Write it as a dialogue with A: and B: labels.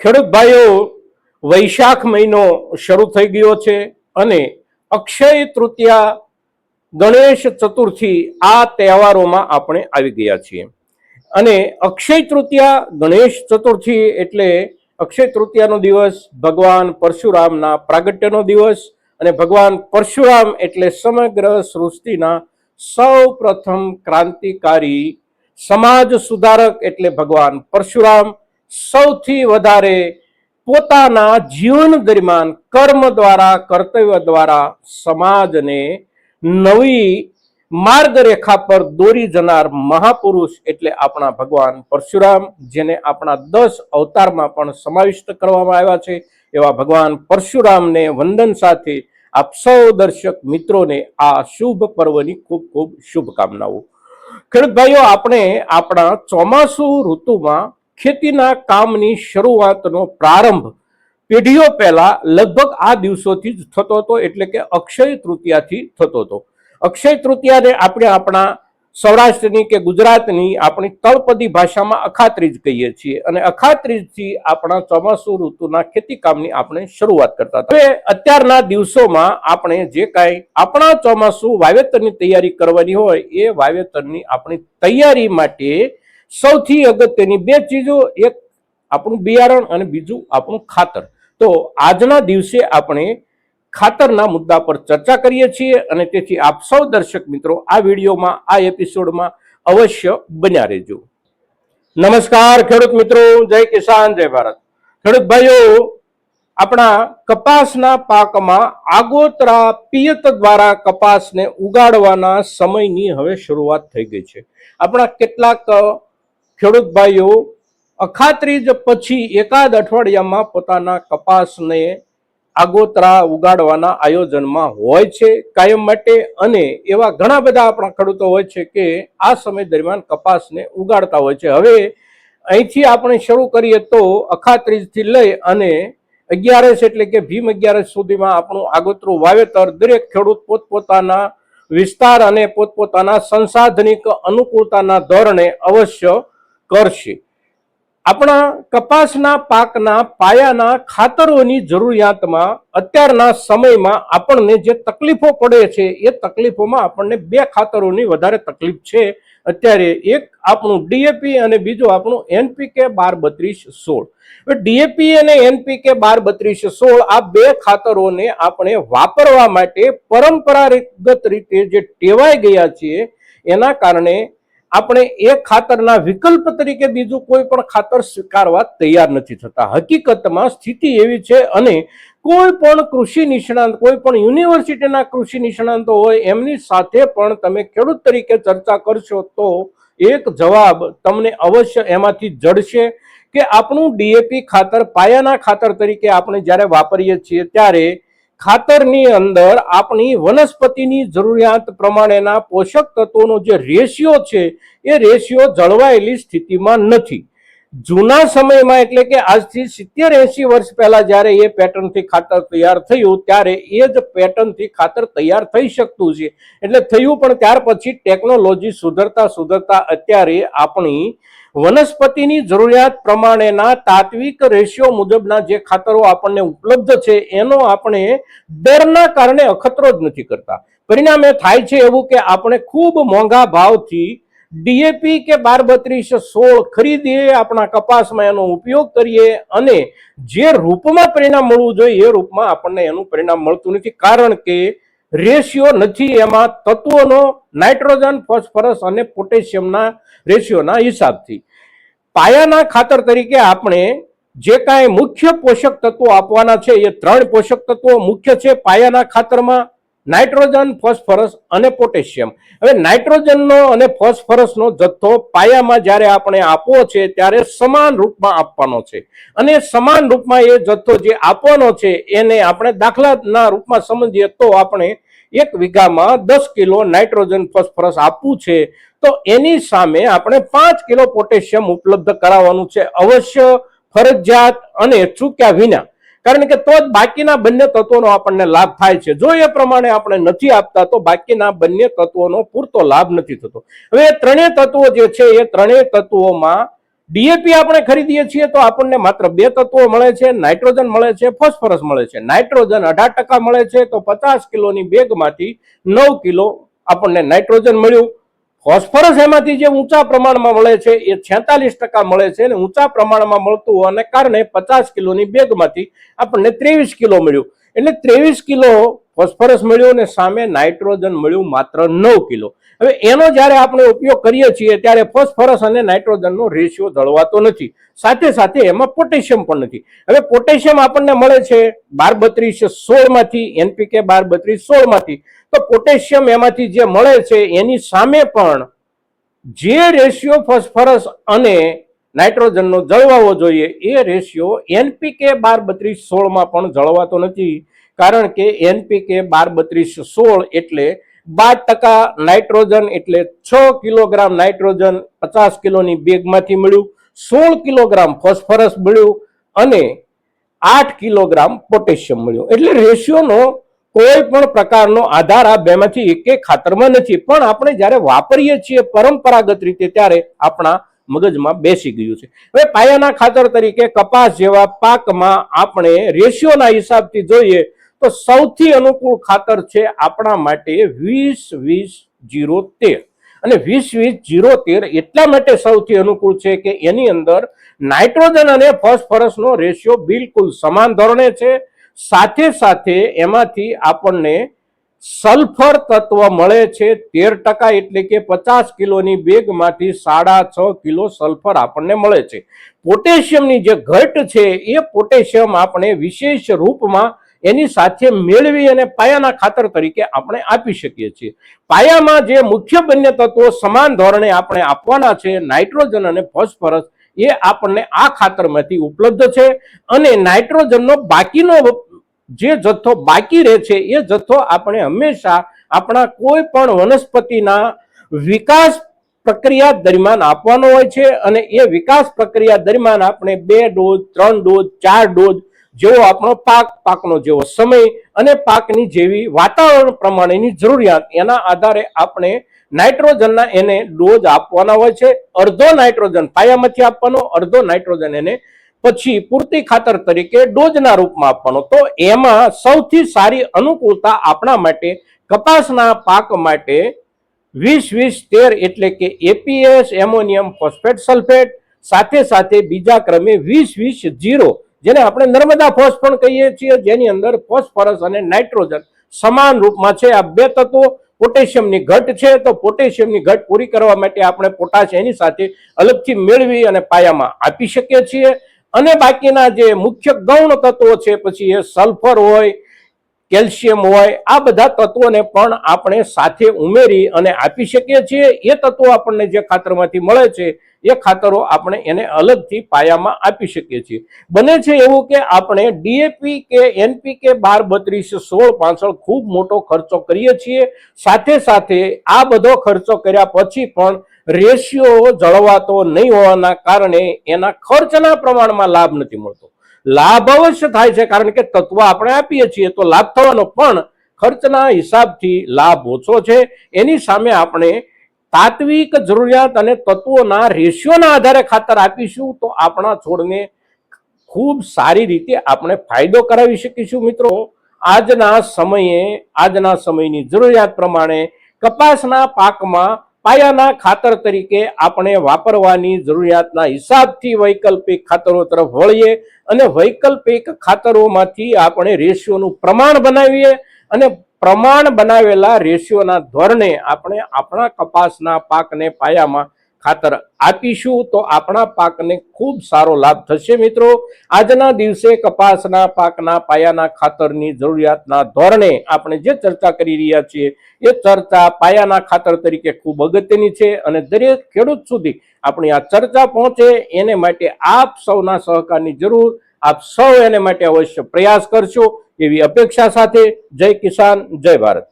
A: ખેડૂત ભાઈઓ વૈશાખ મહિનો શરૂ થઈ ગયો છે અને અક્ષય તૃતીયા ગણેશ ચતુર્થી આ તહેવારોમાં આપણે આવી ગયા છીએ. અને અક્ષય તૃતીયા ગણેશ ચતુર્થી એટલે અક્ષય તૃતીયાનો દિવસ, ભગવાન પરશુરામના પ્રાગટ્યનો દિવસ અને ભગવાન પરશુરામ એટલે સમગ્ર સૃષ્ટિના સૌ પ્રથમ ક્રાંતિકારી, સમાજ સુધારક એટલે ભગવાન પરશુરામ સૌથી વધારે પોતાના જીવન દરમિયાન કર્મ દ્વારા, કર્તવ્ય દ્વારા સમાજને નવી માર્ગરેખા પર દોરી જનાર મહાપુરુષ એટલે આપણા ભગવાન પરશુરામ, જેને આપણા દસ અવતારમાં પણ સમાવિષ્ટ કરવામાં આવ્યા છે. એવા ભગવાન પરશુરામને વંદન સાથે આપ સૌ દર્શક મિત્રોને આ શુભ પર્વની ખૂબ ખૂબ શુભકામનાઓ. ખેડૂત ભાઈઓ, આપણે આપણા ચોમાસુ ઋતુમાં ખેતીના કામની શરૂઆતનો પ્રારંભ પેઢીઓ પહેલા લગભગ આ દિવસોથી જ થતો હતો, એટલે કે અક્ષય તૃતીયાથી થતો હતો. અક્ષય તૃતીયાને આપણે આપણા સૌરાષ્ટ્રની કે ગુજરાતની આપણી તળપદી ભાષામાં અખાત્રીજ કહીએ છીએ અને અખાત્રીજથી આપણા ચોમાસુ ઋતુના ખેતી કામની આપણે શરૂઆત કરતા હતા. હવે અત્યારના દિવસોમાં આપણે જે કાંઈ આપણા ચોમાસુ વાવેતરની તૈયારી કરવાની હોય એ વાવેતરની આપણી તૈયારી માટે સૌથી અગત્યની બે ચીજો, એક આપણું બિયારણ અને બીજું આપણું ખાતર. તો આજના દિવસે આપણે ખાતરના મુદ્દા પર ચર્ચા કરીએ છીએ અને તેથી આપ સૌ દર્શક મિત્રો આ વિડીયોમાં, આ એપિસોડમાં અવશ્ય બન્યા રહેજો. નમસ્કાર, ખેડૂત મિત્રો, જય કિસાન, જય ભારત. ખેડૂત ભાઈઓ, આપણા કપાસના પાકમાં આગોતરા પિયત દ્વારા કપાસને ઉગાડવાના સમયની હવે શરૂઆત થઈ ગઈ છે. આપણા કેટલાક ખેડૂત ભાઈઓ અખાત્રીજ પછી એકાદ અઠવાડિયામાં પોતાના કપાસને આગોતરા ઉગાડવાના આયોજનમાં હોય છે કાયમ માટે અને એવા ઘણા બધા આપણા ખેડૂતો હોય છે કે આ સમય દરમિયાન કપાસને ઉગાડતા હોય છે. હવે અહીંથી આપણે શરૂ કરીએ તો અખાત્રીજથી લઈ અને અગિયારસ એટલે કે ભીમ અગિયારસ સુધીમાં આપણું આગોતરું વાવેતર દરેક ખેડૂત પોતપોતાના વિસ્તાર અને પોતપોતાના સંસાધનિક અનુકૂળતાના ધોરણે અવશ્ય કરશે. આપણા કપાસના પાકના પાયાના ખાતરોની જરૂરિયાતમાં અત્યારના સમયમાં આપણને જે તકલીફો પડે છે, એ તકલીફોમાં આપણને બે ખાતરોની વધારે તકલીફ છે. અત્યારે એક આપણું ડીએપી અને બીજું આપણું એનપીકે બાર બત્રીસ સોળ. ડીએપી અને એનપીકે બાર બત્રીસ સોળ આ બે ખાતરોને આપણે વાપરવા માટે પરંપરાગત રીતે જે ટેવાઈ ગયા છીએ, એના કારણે આપણે એ ખાતરના વિકલ્પ તરીકે બીજું કોઈ પણ ખાતર સ્વીકારવા તૈયાર નથી થતા. હકીકતમાં સ્થિતિ એવી છે અને કોઈ પણ કૃષિ નિષ્ણાંત, કોઈ પણ યુનિવર્સિટીના કૃષિ નિષ્ણાંતો હોય, એમની સાથે પણ તમે ખેડૂત તરીકે ચર્ચા કરશો તો એક જવાબ તમને અવશ્ય એમાંથી જડશે કે આપણું ડીએપી ખાતર પાયાના ખાતર તરીકે આપણે જ્યારે વાપરીએ છીએ ત્યારે ખાતરની અંદર આપણી વનસ્પતિની જરૂરિયાત પ્રમાણેના પોષક તત્વોનો જે રેશિયો છે, એ રેશિયો જળવાયેલી સ્થિતિમાં નથી. જૂના સમયમાં એટલે કે આજથી સિત્તેર એંશી વર્ષ પહેલા જ્યારે એ પેટર્નથી ખાતર તૈયાર થયું, ત્યારે એ જ પેટર્નથી ખાતર તૈયાર થઈ શકતું છે. એટલે થયું પણ ત્યાર પછી ટેકનોલોજી સુધરતા સુધરતા અત્યારે આપણી વનસ્પતિની જરૂરિયાત પ્રમાણેના તાત્વિક રેશિયો મુજબના જે ખાતરો આપણને ઉપલબ્ધ છે, એનો આપણે ડરના કારણે અખતરો જ નથી કરતા. પરિણામે થાય છે એવું કે આપણે ખૂબ મોંઘા ભાવથી ડીએપી કે બાર બત્રીસ સોળ ખરીદીએ, આપણા કપાસમાં એનો ઉપયોગ કરીએ અને જે રૂપમાં પરિણામ મળવું જોઈએ, એ રૂપમાં આપણને એનું પરિણામ મળતું નથી. કારણ કે રેશિયો નથી, એમાં તત્વોનો નાઇટ્રોજન, ફોસ્ફરસ અને પોટેશિયમના રેશિયોના હિસાબથી. પાયાના ખાતર તરીકે આપણે જે કાંઈ મુખ્ય પોષક તત્વો આપવાના છે, એ ત્રણ પોષક તત્વો મુખ્ય છે પાયાના ખાતરમાં નાઇટ્રોજન, ફોસ્ફરસ અને પોટેશિયમ. હવે નાઇટ્રોજનનો અને ફોસ્ફરસનો જથ્થો પાયામાં જ્યારે આપણે આપવો છે, ત્યારે સમાન રૂપમાં આપવાનો છે. અને સમાન રૂપમાં એ જથ્થો જે આપવાનો છે, એને આપણે દાખલાના રૂપમાં સમજીએ તો આપણે એક વીઘામાં દસ કિલો નાઇટ્રોજન, ફોસ્ફરસ આપવું છે. તો એની સામે આપણે પાંચ કિલો પોટેશિયમ ઉપલબ્ધ કરાવવાનું છે અવશ્ય ફરજિયાત અને ચૂક્યા વિના. કારણ કે તો જ બાકીના બંને તત્વોનો આપણને લાભ થાય છે. જો એ પ્રમાણે આપણે નથી આપતા, તો બાકીના બંને તત્વોનો પૂરતો લાભ નથી થતો. હવે એ ત્રણેય તત્વો જે છે, એ ત્રણેય તત્વોમાં ડીએપી આપણે ખરીદીએ છીએ તો આપણને માત્ર બે તત્વો મળે છે. નાઇટ્રોજન મળે છે, ફોસ્ફરસ મળે છે. નાઇટ્રોજન અઢાર ટકા મળે છે, તો પચાસ કિલોની બેગમાંથી નવ કિલો આપણને નાઇટ્રોજન મળ્યું. ફોસ્ફરસ એમાંથી જે ઊંચા પ્રમાણમાં મળે છે, એ છેતાલીસ ટકા મળે છે અને ઊંચા પ્રમાણમાં મળતું હોવાને કારણે પચાસ કિલોની બેગમાંથી આપણને ત્રેવીસ કિલો મળ્યું. એટલે ત્રેવીસ કિલો ફોસ્ફરસ મળ્યું અને સામે નાઇટ્રોજન મળ્યું માત્ર નવ કિલો. હવે એનો જ્યારે આપણે ઉપયોગ કરીએ છીએ ત્યારે ફોસ્ફરસ અને નાઇટ્રોજનનો રેશિયો જળવાતો નથી. સાથે સાથે એમાં પોટેશિયમ પણ નથી. હવે પોટેશિયમ આપણને મળે છે બાર બત્રીસ સોળમાંથી એનપીકે બાર બત્રીસ સોળમાંથી તો પોટેશિયમ એમાંથી જે મળે છે એની સામે પણ જે રેશિયો ફોસ્ફરસ અને નાઇટ્રોજનનો જળવાવો જોઈએ, એ રેશિયો એનપીકે બાર બત્રીસ સોળમાં પણ જળવાતો નથી. કારણ કે એનપીકે બાર બત્રીસ સોળ એટલે બાર ટકા નાઇટ્રોજન એટલે છ કિલોગ્રામ નાઇટ્રોજન પચાસ કિલોની બેગમાંથી મળ્યું, સોળ કિલોગ્રામ ફોસ્ફરસ મળ્યું અને આઠ કિલોગ્રામ પોટેશિયમ મળ્યું. એટલે રેશિયોનો કોઈ પણ પ્રકારનો આધાર આ બેમાંથી એક ખાતરમાં નથી. પણ આપણે જ્યારે વાપરીએ છીએ પરંપરાગત રીતે, ત્યારે આપણા મગજમાં બેસી ગયું છે. હવે પાયાના ખાતર તરીકે કપાસ જેવા પાકમાં આપણે રેશિયોના હિસાબથી જોઈએ તો સૌથી અનુકૂળ ખાતર છે આપણા માટે વીસ વીસ જીરો તેર. અને વીસ વીસ જીરો તેર એટલા માટે સૌથી અનુકૂળ છે કે એની અંદર નાઇટ્રોજન અને ફોસ્ફરસનો રેશિયો બિલકુલ સમાન ધોરણે છે. સાથે સાથે એમાંથી આપણને સલ્ફર તત્વ મળે છે તેર ટકા એટલે કે પચાસ કિલોની બેગમાંથી સાડા છ કિલો સલ્ફર આપણને મળે છે. પોટેશિયમની જે ઘટ છે એ પોટેશિયમ આપણે વિશેષ રૂપમાં એની સાથે મેળવી અને પાયાના ખાતર તરીકે આપણે આપી શકીએ છીએ. પાયામાં જે મુખ્ય બંને તત્વો સમાન ધોરણે આપણે આપવાના છે, નાઇટ્રોજન અને ફોસ્ફરસ, એ આપણને આ ખાતરમાંથી ઉપલબ્ધ છે અને નાઇટ્રોજનનો બાકીનો જે જથ્થો બાકી રહે છે, એ જથ્થો આપણે હંમેશા આપણા કોઈ પણ વનસ્પતિના વિકાસ પ્રક્રિયા દરમિયાન આપવાનો હોય છે અને એ વિકાસ પ્રક્રિયા દરમિયાન આપણે બે ડોઝ, ત્રણ ડોઝ, ચાર ડોઝ જેવો આપણો પાક, પાકનો જેવો સમય અને પાકની જેવી વાતાવરણ પ્રમાણેની જરૂરિયાત, એના આધારે આપણે નાઇટ્રોજનના એને ડોઝ આપવાના હોય છે. અડધો નાઇટ્રોજન પાયામાંથી આપવાનો, અડધો નાઇટ્રોજન એને પછી પૂરતી ખાતર તરીકે ડોઝના રૂપમાં આપવાનો. તો એમાં સૌથી સારી અનુકૂળતા આપણા માટે કપાસના પાક માટે વીસ વીસ, તેર એટલે કે એપીએસ, એમોનિયમ, ફોસ્ફેટ, સલ્ફેટ, સાથે સાથે બીજા ક્રમે વીસ વીસ, જીરો જેને આપણે નર્મદા ફોસ પણ કહીએ છીએ, જેની અંદર ફોસ્ફરસ અને નાઇટ્રોજન સમાન રૂપમાં છે. આ બે તત્વો પોટેશિયમની ઘટ છે, તો પોટેશિયમની ઘટ પૂરી કરવા માટે આપણે પોટાશ એની સાથે અલગથી મેળવી અને પાયામાં આપી શકીએ છીએ. અને બાકીના જે મુખ્ય ગૌણ તત્વો છે, પછી એ સલ્ફર હોય, કેલ્શિયમ હોય, આ બધા તત્વોને પણ આપણે સાથે ઉમેરી અને આપી શકીએ છીએ. એ તત્વો આપણને જે ખાતરમાંથી મળે છે એ ખાતરો આપણે એને અલગથી પાયામાં આપી શકીએ છીએ. બને છે એવું કે આપણે ડીએપી કે એનપીકે બાર બત્રીસ સોળ પાછળ ખૂબ મોટો ખર્ચો કરીએ છીએ. સાથે સાથે આ બધો ખર્ચો કર્યા પછી પણ રેશિયો જળવાતો નહીં હોવાના કારણે એના ખર્ચના પ્રમાણમાં લાભ નથી મળતો. લાભ અવશ્ય થાય છે કારણ કે તત્વ આપણે આપીએ છીએ તો લાભ થવાનો પણ ખર્ચના હિસાબથી લાભ ઓછો છે. એની સામે આપણે તાત્વિક જરૂરિયાત અને તત્વોના રેશિયોના આધારે ખાતર આપીશું તો આપણા છોડને ખૂબ સારી રીતે આપણે ફાયદો કરાવી શકીશું મિત્રો. આજના સમયે, આજના સમયની જરૂરિયાત પ્રમાણે કપાસના પાકમાં પાયાના ખાતર તરીકે આપણે વાપરવાની જરૂરિયાતના હિસાબથી વૈકલ્પિક ખાતરો તરફ વળીએ અને વૈકલ્પિક ખાતરોમાંથી આપણે રેશિયોનું પ્રમાણ બનાવીએ અને પ્રમાણ બનાવેલા રેશિયોના ધોરણે આપણે આપણા કપાસના પાકને પાયામાં ખાતર આપીશું તો આપણા પાકને ખૂબ સારો લાભ થશે મિત્રો. આજના દિવસે કપાસના પાકના પાયાના ખાતરની જરૂરિયાતના ધોરણે આપણે જે ચર્ચા કરી રહ્યા છીએ એ ચર્ચા પાયાના ખાતર તરીકે ખૂબ અગત્યની છે અને દરેક ખેડૂત સુધી આપણી આ ચર્ચા પહોંચે એને માટે આપ સૌના સહકારની જરૂર. આપ સૌ એને માટે અવશ્ય પ્રયાસ કરશો. એવી અપેક્ષા સાથે જય કિસાન જય ભારત.